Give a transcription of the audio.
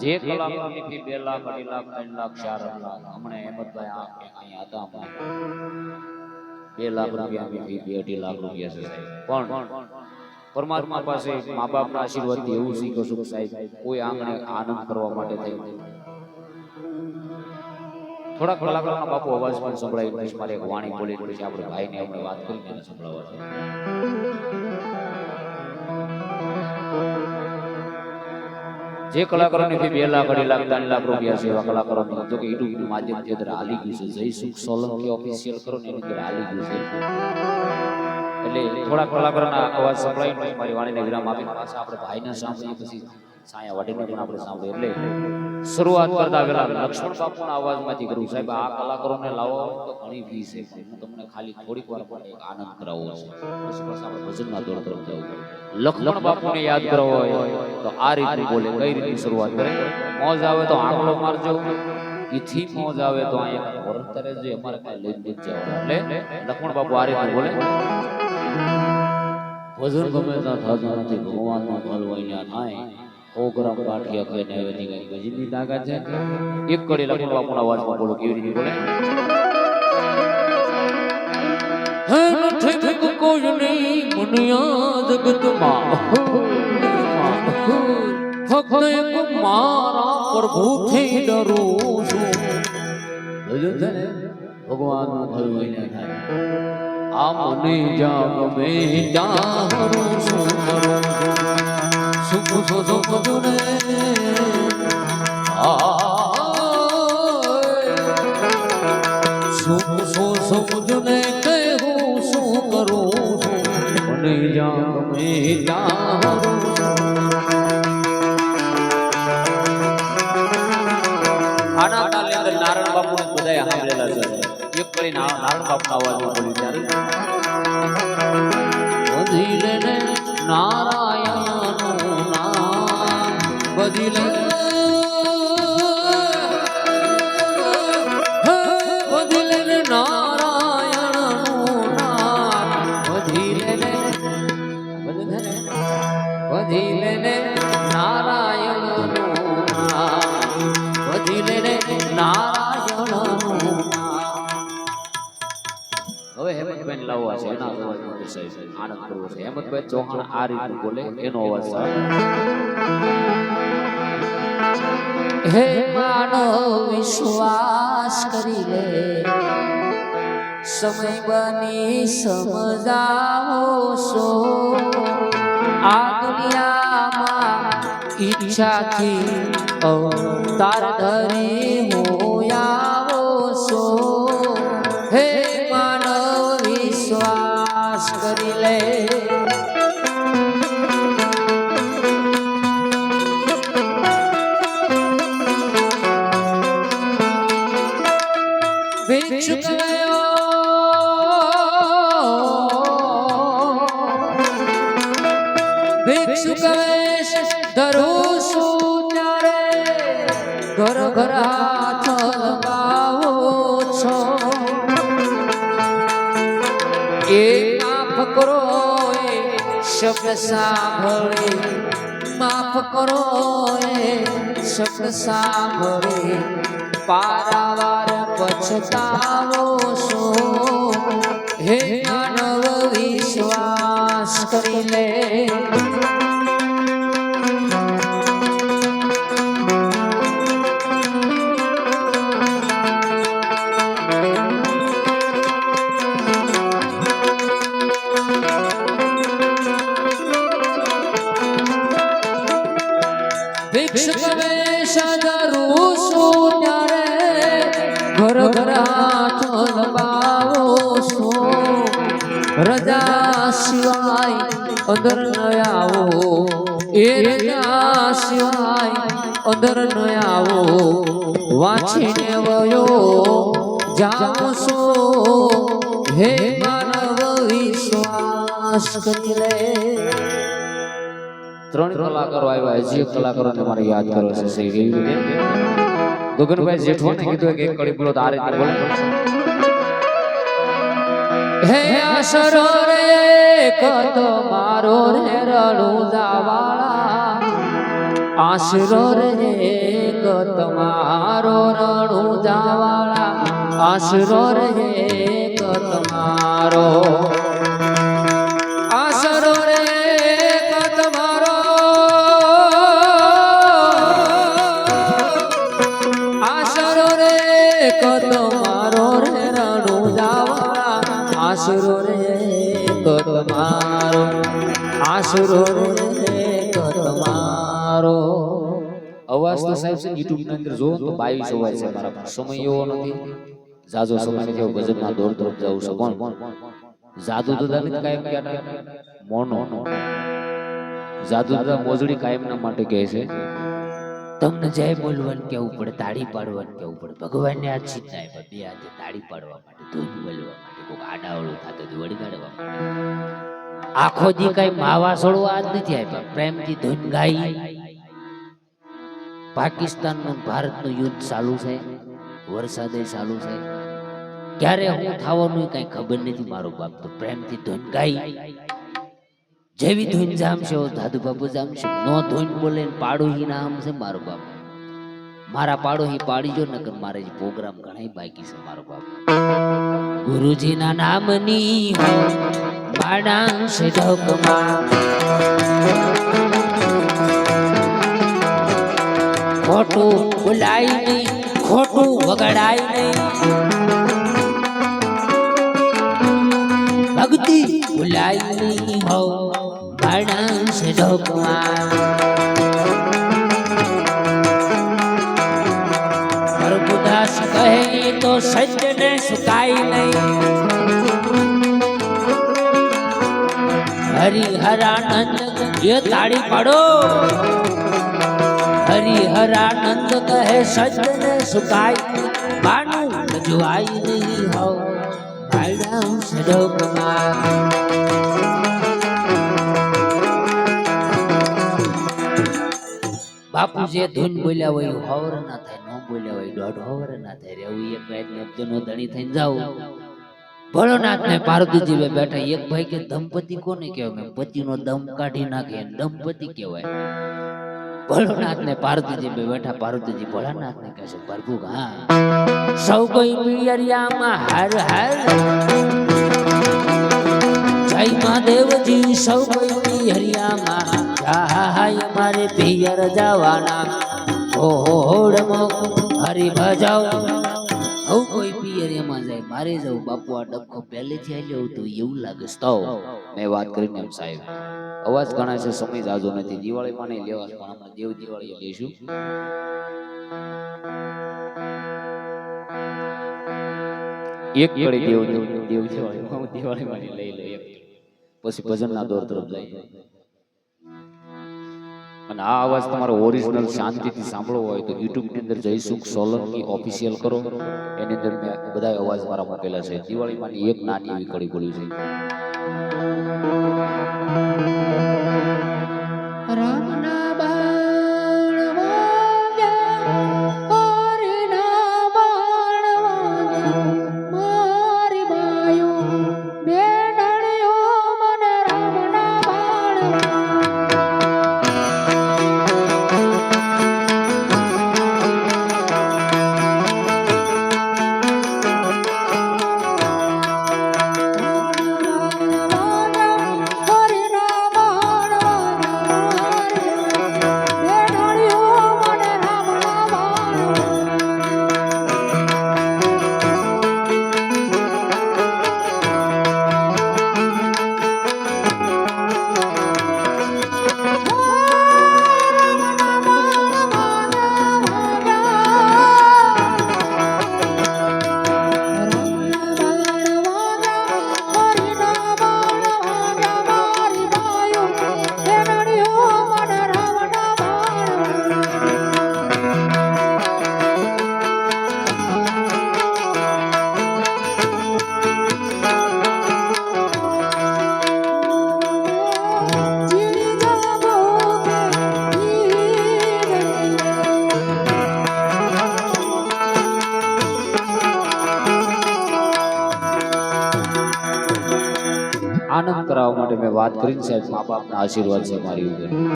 જે કલાકારોની બે લાખ અઢી લાખ ત્રણ લાખ ચાર લાખ હમણાં હેમંતભાઈ અહીંયા હતા બે લાખ રૂપિયા બે અઢી લાખ રૂપિયા છે. પણ પરમાત્મા પાસે મા બાપના આશીર્વાદથી એવું શીખો છું કે સાહેબ કોઈ આંગણે આનંદ કરવા માટે થઈ થોડા કલાકારના બાપુ અવાજ પણ સંભળાય મારે એક વાણી બોલી છે આપણે ભાઈને આપણે વાત કરીને સંભળાવવા છે. જે કલાકારોની ફી બે લાખ અઢી લાખ ત્રણ લાખ રૂપિયા છે એવા કલાકારોની તો કે યુટ્યુબ માધ્યમથી અંદર હાલી ગયું છે. જય સુખ સોલંકી ઓફિશિયલ કરો ને એની અંદર હાલી ગયું છે. એટલે થોડા કલાકારોના અવાજ સંભળાય મારી વાણીને વિરામ આપીને પાછા આપણે ભાઈને સાંભળીએ પછી સાયા વાટીને પણ આપણે સાંભળીએ. એટલે શરૂઆત કરતા પહેલા લક્ષ્મણ બાપુના અવાજમાંથી કરું. સાહેબ, આ કલાકારોને લાવો તો ઘણી ફી છે. હું તમને ખાલી થોડીક વાર પણ એક આનંદ કરાવું છે. પછી પાછા આપણે ભજનના દોડ તરફ જવું લક્ષ્મણ બાપુને યાદ કરવો હોય તો આ રીતે બોલે, કઈ રીતે શરૂઆત કરે? મોજ આવે તો આંકડો મારજો. ઈથી મોજ આવે તો અહીંયા વરતરે જે અમારે કઈ લઈ લઈ જવાનું. એટલે લક્ષ્મણ બાપુ આ રીતે બોલે. વજન ગમે ત્યાં થતું નથી, ભગવાનમાં ભલવાઈ થાય. સો ગ્રામ ગાંઠિયા ખાઈને આવે ની કઈ તાકાત છે? એક કડી લખણ બાપુના વાત બોલો, કેવી રીતે બોલે? હે નથી ભીખ કોઈની મનિયા જગતમાં ફક્ત એક મારા પ્રભુથી ડરું છું. ભજન છે ને ભગવાનનું ભલવાઈને થાય. આ મને જ્યાં ગમે ત્યાં હરું છું. સુખ સુખ જુને સુખ સો સુખ જુને હરું છું. આના તાલે અંદર નારાયણ બાપુ બધાએ સાંભળેલા છે એક કરી નારાયણ બાપુ અવાજ બોલી ત્યારે લે નામ બધી કરવો છે. હેમંતભાઈ ચૌહાણ આ રીતે બોલે, એનો અવાજ હે માનો વિશ્વાસ કરી લે. સમય બની સમજાવો છો આ દુનિયામાં ઈચ્છાથી અવતાર ધરી ભિક્ષુક વેશ ધરું છું ત્યારે ઘર ઘર હાથ લગાવો છો. એ માફ કરો, એ શબ્દ સાંભળે. માફ કરો, એ શબ્દ સાંભળે. પારાવાર પછતાવો છો. હે કરી લે ઘર ઘર હાથ લંબાવો છો. રજા સિવાય અંદર ન આવો એના સિવાય અંદર ન આવો વાંચીને વયો જાઉં છું હે માનવ વિશ્વાસ કરી લે ત્રણ કલાકારો આવ્યા એક કલાકારોને મારે યાદ કરો છે સહી કેવી રીતે ગગનભાઈ જેઠવાને કીધું કે એક કડી બોલો આ રીતે બોલે હે આશરો રે કતો મારો રે રડું જાવાળા આશરો રે કરતો મારો રણું જાવાળા આશરો રે કરતો મારો આશરો રે એક તમારો. આશરો રે એક તમારો રે રણું આશરો રે એક તમારો. આશરો રે એક તમારો. અવાજ તો સાહેબ છે યુટ્યુબની અંદર જોવો તો બાવીસ અવાજ છે મારા પાસે. સમય એવો નથી. જાજો સમય નથી ગજબ ભજનના દોર તરફ જવું છે. કોણ? જાદુ દાદા ને કાયમ કહેતા મોનો. જાદુ દાદા મોજડી કાયમના માટે કહે છે. તમને જય બોલવાનું કેવું પડે, તાળી પાડવાનું કેવું પડે? ભગવાનને આ ચીજ ના બે હાથે તાળી પાડવા માટે, ધૂન બોલવા માટે. કોઈક આડાવળું થતું હતું, વળગાડવા આખો દી કઈ માવા છોડવા જ નથી આપ્યા પ્રેમથી ધૂન ગાઈ. પાકિસ્તાનનું ભારતનું યુદ્ધ ચાલુ છે, વરસાદે ચાલુ છે. ક્યારે હું થવાનું કઈ ખબર નથી મારો બાપ, તો પ્રેમથી ધૂન ગાઈ. જેવી ધૂન જામશે દાદુ બાપુ જામશે. નો ધૂન બોલે પાડોહી નામ છે મારો બાપ. મારા પાડોહી પાડી જો નકર મારે પ્રોગ્રામ ઘણા બાકી છે મારો બાપ. ગુરુજીના નામની હો બાણાંશ ઢોકમાં. ખોટું બોલાય નહીં ખોટું વગડાય નહીં ભક્તિ બોલાય નહીં હો બાણાંશ ઢોકમાં. સજ્જને સુકાય નહીં. હરિહરાનંદ એ તાળી પાડો. હરિહરાનંદ કહે, સજ્જને સુકાય બાનું રજવાય નહીં હો. બાણાંશ ઢોકમાં બાપુ જે ધૂન બોલ્યા હોય હવર ના થાય. બોલ્યા હોય દોઢ વર ના થાય રહેવું એક ભાઈ ને અબ્દનો ધણી થઈને જાવ ભોળોનાથ ને પાર્વતીજી બેઠા, એક ભાઈ કે, દંપતિ કોને કહેવાય? પતિ પતિનો દમ કાઢી નાખે, દંપતિ કહેવાય. ભોળોનાથ ને પાર્વતીજી બે બેઠા, પાર્વતીજી ભોળાનાથ ને કહેશે પ્રભુ, હા. સૌ કોઈ પિયરિયામાં, હર હર. જય મહાદેવજી સૌ કોઈ પિયરિયામાં. જાય મારે પિયર જવાના. હરી ભજાવ હવ કોઈ એમાં જાય, મારે જવું. બાપુ, આ ડબકો પહેલેથી આવી લેવું તો એવું લાગે. તો મેં વાત કરીને એમ સાહેબ, અવાજ ઘણા છે, સમય જાજો નથી. દિવાળીમાં નહીં લેવા પણ આપણે દેવ દિવાળી લઈશું એક કડી દેવ દેવ દિવાળીમાં દિવાળીમાં લઈ એક પછી ભજનના દોર તરફ જાય. અને આ અવાજ તમારો ઓરિજિનલ શાંતિથી સાંભળવો હોય તો યુટ્યુબની અંદર જયસુખ સોલંકી ઓફિશિયલ કરો. એની અંદર મેં બધા અવાજ મારા મૂકેલા છે. દિવાળીમાંની એક નાની એવી કડી બોલી છે. મેં વાત કરીને સાહેબ મા બાપના આશીર્વાદ છે મારી ઉપર.